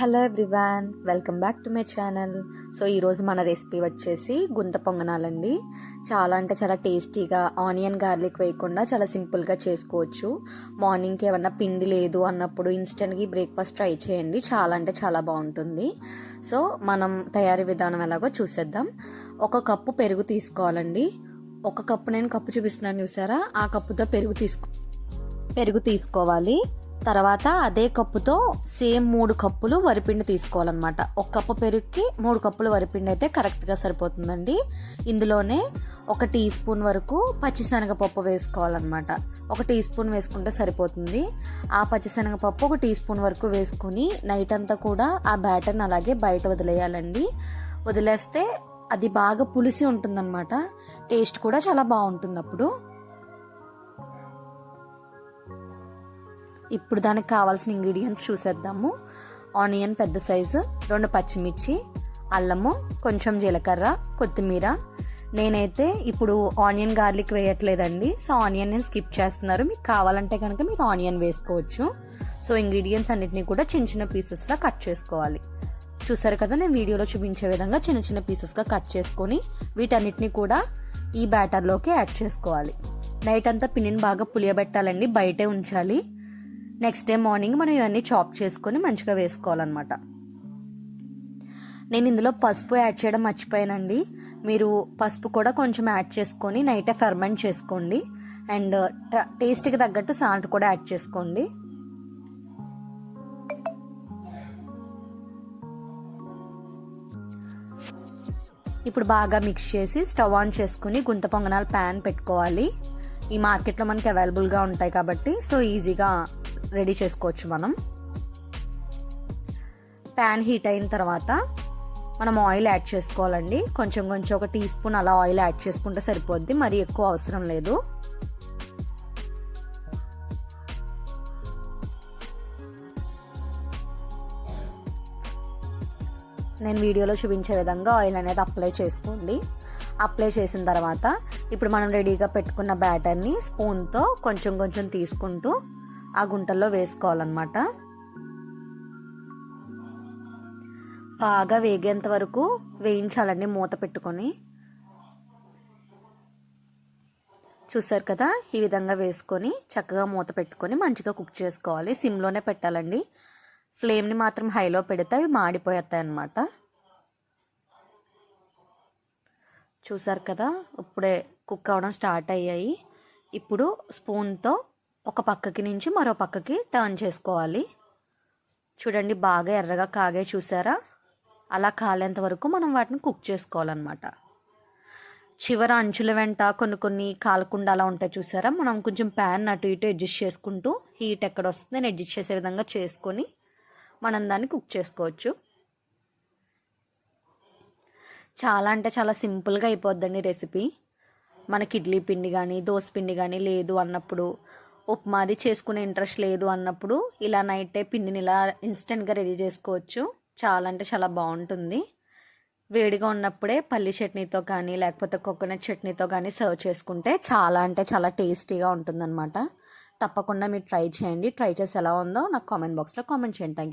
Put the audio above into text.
Hello everyone welcome back to my channel. So ఈరోజు మన recipe వచ్చేసి గుంత పొంగనాలండి. చాలా అంటే చాలా టేస్టీగా ఆనియన్ గార్లిక్ వేయకుండా చాలా సింపుల్గా చేసుకోవచ్చు. మార్నింగ్కి ఏమన్నా పిండి లేదు అన్నప్పుడు ఇన్స్టెంట్గా బ్రేక్ఫాస్ట్ ట్రై చేయండి. చాలా అంటే చాలా బాగుంటుంది. సో మనం తయారీ విధానం ఎలాగో చూసేద్దాం. ఒక కప్పు పెరుగు తీసుకోవాలండి. ఒక కప్పు నేను కప్పు చూపిస్తున్నాను చూసారా? ఆ కప్పుతో పెరుగు తీసుకో పెరుగు తీసుకోవాలి. తర్వాత అదే కప్పుతో సేమ్ మూడు కప్పులు వరిపిండి తీసుకోవాలన్నమాట. ఒక కప్పు పెరుగుకి మూడు కప్పులు వరిపిండి అయితే కరెక్ట్గా సరిపోతుందండి. ఇందులోనే ఒక టీ స్పూన్ వరకు పచ్చిశనగపప్పు వేసుకోవాలన్నమాట. ఒక టీ స్పూన్ వేసుకుంటే సరిపోతుంది. ఆ పచ్చిశనగపప్పు ఒక టీ స్పూన్ వరకు వేసుకొని నైట్ అంతా కూడా ఆ బ్యాటర్ని అలాగే బయట వదిలేయాలండి. వదిలేస్తే అది బాగా పులిసి ఉంటుందన్నమాట. టేస్ట్ కూడా చాలా బాగుంటుంది అప్పుడు. ఇప్పుడు దానికి కావాల్సిన ఇంగ్రీడియంట్స్ చూసేద్దాము. ఆనియన్ పెద్ద సైజు రెండు పచ్చిమిర్చి అల్లము కొంచెం జీలకర్ర కొత్తిమీర. నేనైతే ఇప్పుడు ఆనియన్ గార్లిక్ వేయట్లేదండి. సో ఆనియన్ నేను స్కిప్ చేస్తున్నారు. మీకు కావాలంటే కనుక మీరు ఆనియన్ వేసుకోవచ్చు. సో ఇంగ్రీడియంట్స్ అన్నిటిని కూడా చిన్న చిన్న పీసెస్లా కట్ చేసుకోవాలి. చూసారు కదా నేను వీడియోలో చూపించే విధంగా చిన్న చిన్న పీసెస్గా కట్ చేసుకొని వీటన్నిటిని కూడా ఈ బ్యాటర్లోకి యాడ్ చేసుకోవాలి. నైట్ అంతా పిండిని బాగా పులియబెట్టాలండి. బయటే ఉంచాలి. నెక్స్ట్ డే మార్నింగ్ మనం ఇవన్నీ చాప్ చేసుకొని మంచిగా వేసుకోవాలన్నమాట. నేను ఇందులో పసుపు యాడ్ చేయడం మర్చిపోయానండి. మీరు పసుపు కూడా కొంచెం యాడ్ చేసుకొని నైటే ఫెర్మెంట్ చేసుకోండి. అండ్ టేస్ట్కి uh, తగ్గట్టు సాల్ట్ కూడా యాడ్ చేసుకోండి. ఇప్పుడు బాగా మిక్స్ చేసి స్టవ్ ఆన్ చేసుకుని గుంత పొంగనాలు ప్యాన్ పెట్టుకోవాలి. ఈ మార్కెట్లో మనకి అవైలబుల్గా ఉంటాయి కాబట్టి సో ఈజీగా రెడీ చేసుకోవచ్చు మనం. ప్యాన్ హీట్ అయిన తర్వాత మనం ఆయిల్ యాడ్ చేసుకోవాలండి. కొంచెం కొంచెం ఒక టీ స్పూన్ అలా ఆయిల్ యాడ్ చేసుకుంటే సరిపోద్ది. మరి ఎక్కువ అవసరం లేదు. నేను వీడియోలో చూపించే విధంగా ఆయిల్ అనేది అప్లై చేసుకోండి. అప్లై చేసిన తర్వాత ఇప్పుడు మనం రెడీగా పెట్టుకున్న బ్యాటర్ని స్పూన్తో కొంచెం కొంచెం తీసుకుంటూ ఆ గుంటల్లో వేసుకోవాలన్నమాట. బాగా వేగేంత వరకు వేయించాలండి మూత పెట్టుకొని. చూసారు కదా ఈ విధంగా వేసుకొని చక్కగా మూత పెట్టుకొని మంచిగా కుక్ చేసుకోవాలి. సిమ్లోనే పెట్టాలండి. ఫ్లేమ్ని మాత్రం హైలో పెడితే అవి మాడిపోతాయి అన్నమాట చూసారు కదా ఇప్పుడే కుక్ అవ్వడం స్టార్ట్ అయ్యాయి. ఇప్పుడు స్పూన్తో ఒక పక్కకి నుంచి మరో పక్కకి టర్న్ చేసుకోవాలి. చూడండి బాగా ఎర్రగా కాగే చూసారా? అలా కాలేంత వరకు మనం వాటిని కుక్ చేసుకోవాలన్నమాట. చివర అంచుల వెంట కొన్ని కొన్ని కాలకుండా అలా ఉంటాయి చూసారా? మనం కొంచెం ప్యాన్ అటు ఇటు అడ్జస్ట్ చేసుకుంటూ హీట్ ఎక్కడ వస్తుందని అడ్జస్ట్ చేసే విధంగా చేసుకొని మనం దాన్ని కుక్ చేసుకోవచ్చు. చాలా అంటే చాలా సింపుల్గా అయిపోద్దండి రెసిపీ మనకి ఇడ్లీ పిండి కానీ దోశ పిండి కానీ లేదు అన్నప్పుడు ఉప్మాది చేసుకునే ఇంట్రెస్ట్ లేదు అన్నప్పుడు ఇలా నైటే పిండిని ఇలా ఇన్స్టెంట్గా రెడీ చేసుకోవచ్చు. చాలా అంటే చాలా బాగుంటుంది. వేడిగా ఉన్నప్పుడే పల్లి చట్నీతో కానీ లేకపోతే కోకోనట్ చట్నీతో కానీ సర్వ్ చేసుకుంటే చాలా అంటే చాలా టేస్టీగా ఉంటుందన్నమాట. తప్పకుండా మీరు ట్రై చేయండి. ట్రై చేసి ఎలా ఉందో నాకు కామెంట్ బాక్స్లో కామెంట్ చేయండి. థ్యాంక్